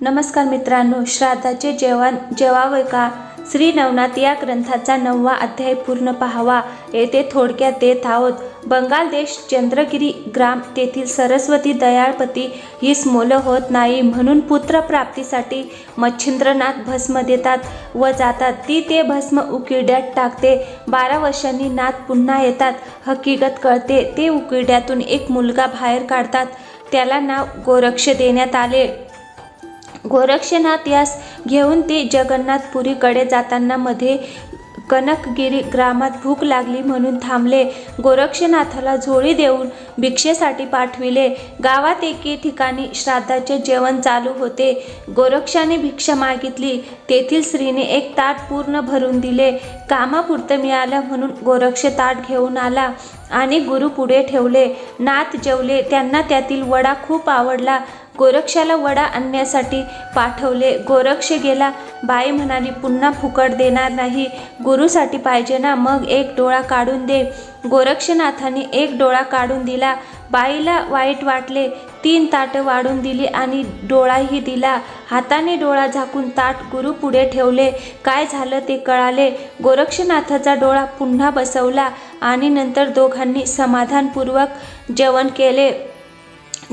नमस्कार मित्रांनो श्राद्धाचे जेवण जेवावे का? श्री नवनाथ या ग्रंथाचा नववा अध्याय पूर्ण पाहावा. येथे थोडक्यात देत आहोत. बंगाल देश चंद्रगिरी ग्राम तेथील सरस्वती दयाळपती ही स्मोल होत नाही म्हणून पुत्रप्राप्तीसाठी मच्छिंद्रनाथ भस्म देतात व जातात. ती ते भस्म उकिड्यात टाकते. बारा वर्षांनी नाथ पुन्हा येतात. हकीकत कळते ते उकिड्यातून एक मुलगा बाहेर काढतात. त्याला नाव गोरक्ष देण्यात आले. गोरक्षनाथ यास घेऊन ते जगन्नाथपुरीकडे जाताना मध्ये कनकगिरी ग्रामात भूक लागली म्हणून थांबले. गोरक्षनाथाला झोळी देऊन भिक्षेसाठी पाठविले. गावात एके ठिकाणी श्राद्धाचे जेवण चालू होते. गोरक्षाने भिक्षा मागितली. तेथील स्त्रीने एक ताट पूर्ण भरून दिले. कामापुरतं मिळालं म्हणून गोरक्ष ताट घेऊन आला आणि गुरु पुढे ठेवले. नाथ जेवले. त्यांना त्यातील वडा खूप आवडला. गोरक्षाला वडा आणण्यासाठी पाठवले. गोरक्ष गेला. बाई म्हणाली पुन्हा फुकट देणार नाही. गुरुसाठी पाहिजे ना मग एक डोळा काढून दे. गोरक्षनाथाने एक डोळा काढून दिला. बाईला वाईट वाटले. तीन ताटं वाढून दिली आणि डोळाही दिला. हाताने डोळा झाकून ताट गुरु पुढे ठेवले. काय झालं ते कळाले. गोरक्षनाथाचा डोळा पुन्हा बसवला आणि नंतर दोघांनी समाधानपूर्वक जेवण केले.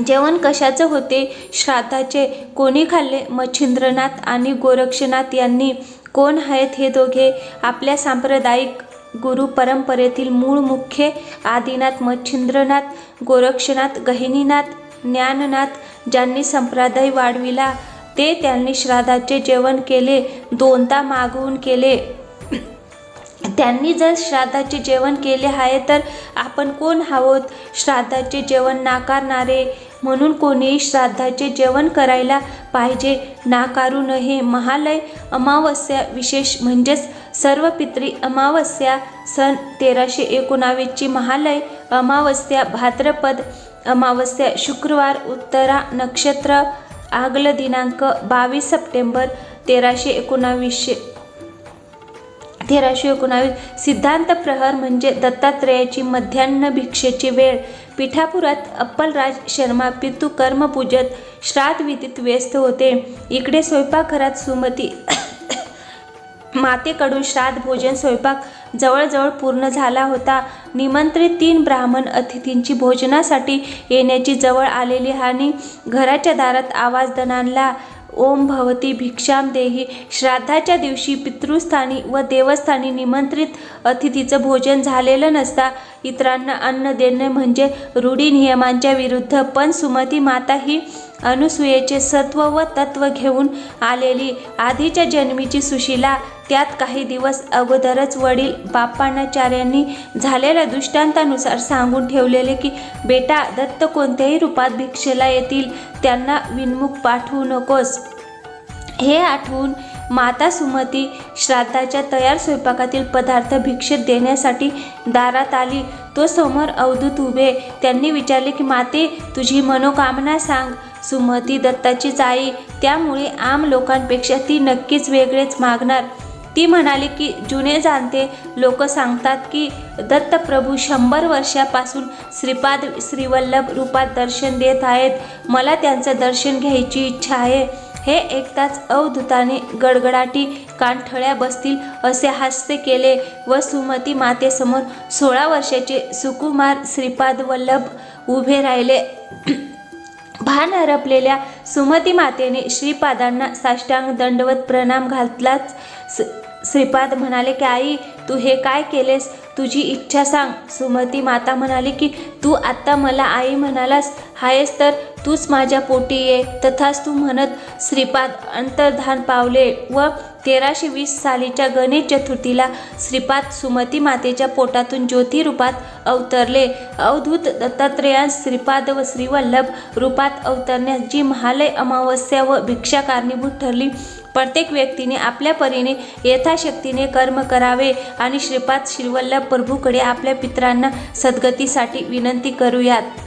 जेवण कशाचं होते? श्राद्धाचे कोणी खाल्ले? मच्छिंद्रनाथ आणि गोरक्षनाथ यांनी कोण आहेत हे दोघे? आपल्या सांप्रदायिक गुरु परंपरेतील मूळ मुख्य आदिनाथ मच्छिंद्रनाथ गोरक्षनाथ गहिनीनाथ ज्ञाननाथ ज्यांनी संप्रदाय वाढविला ते त्यांनी श्राद्धाचे जेवण केले दोनदा मागवून केले. त्यांनी जर श्राद्धाचे जेवण केले आहे तर आपण कोण आहोत? श्राद्धाचे जेवण नाकारणारे म्हणून कोणीही श्राद्धाचे जेवण करायला पाहिजे? नाकारू नये महालय अमावस्या विशेष म्हणजेच सर्व पित्री अमावस्या सन तेराशे एकोणावीसची महालय अमावस्या भाद्रपद अमावस्या शुक्रवार उत्तरा नक्षत्र आगल दिनांक बावीस सप्टेंबर तेराशे एकोणावीसशे तेराशे एकोणावीस सिद्धांत प्रहर म्हणजे दत्तात्रेयाची मध्यान्ह भिक्षेची वेळ. पिठापुरात अप्पलराज शर्मा पितू कर्मपूजत श्राद्धविधीत व्यस्त होते. इकडे स्वयंपाकघरात सुमती मातेकडून श्राद्ध भोजन स्वयंपाक जवळजवळ पूर्ण झाला होता. निमंत्रित तीन ब्राह्मण अतिथींची भोजनासाठी येण्याची जवळ आलेली आणि घराच्या दारात आवाज दणानला ओम भवती भिक्षाम देही. श्राद्धाच्या दिवशी पितृस्थानी व देवस्थानी निमंत्रित अतिथीचं भोजन झालेलं नसता. इतरांना अन्न देणे म्हणजे रूढी नियमांच्या विरुद्ध पण सुमती माता ही अनुसूयेचे सत्व व तत्व घेऊन आलेली आधीच्या जन्मीची सुशिला त्यात काही दिवस अगोदरच वडील बाप्पानाचार्यांनी झालेल्या दृष्टांतानुसार सांगून ठेवलेले की बेटा दत्त कोणत्याही रूपात भिक्षेला येतील त्यांना विनमुख पाठवू नकोस हे आठवून माता सुमती श्राद्धाच्या तयार स्वयंपाकातील पदार्थ भिक्षेत देण्यासाठी दारात आली. तो समोर अवधूत उभे. त्यांनी विचारले की माते तुझी मनोकामना सांग. सुमती दत्ताचीच आई त्यामुळे आम लोकांपेक्षा ती नक्कीच वेगळेच मागणार. ती म्हणाली की जुने जाणते लोक सांगतात की दत्तप्रभू शंभर वर्षापासून श्रीपाद श्रीवल्लभ रूपात दर्शन देत आहेत. मला त्यांचं दर्शन घ्यायची इच्छा आहे. हे ऐकताच अवधूताने गडगडाटी कानठळ्या बसतील असे हास्य केले व सुमती मातेसमोर सोळा वर्षाचे सुकुमार श्रीपाद वल्लभ उभे राहिले. भान हरपलेल्या सुमती मातेने श्रीपादांना साष्टांग दंडवत प्रणाम घातलाच. स- श्रीपाद म्हणाले की आई तू हे काय केलेस? तुझी इच्छा सांग. सुमती माता म्हणाली की तू आत्ता मला आई म्हणालास. हायस तर तूच माझ्या पोटी ये. तथाच तू म्हणत श्रीपाद अंतर्धान पावले व तेराशे वीस सालीच्या गणेश चतुर्थीला श्रीपाद सुमती मातेच्या पोटातून ज्योतिरूपात अवतरले. अवधूत दत्तात्रेयास श्रीपाद व श्रीवल्लभ रूपात अवतरण्यास जी महालय अमावस्या व भिक्षा कारणीभूत ठरली प्रत्येक व्यक्तीने आपल्या परीने यथाशक्तीने कर्म करावे आणि श्रीपाद श्रीवल्लभ प्रभूकडे आपल्या पित्रांना सद्गतीसाठी विनंती करूयात.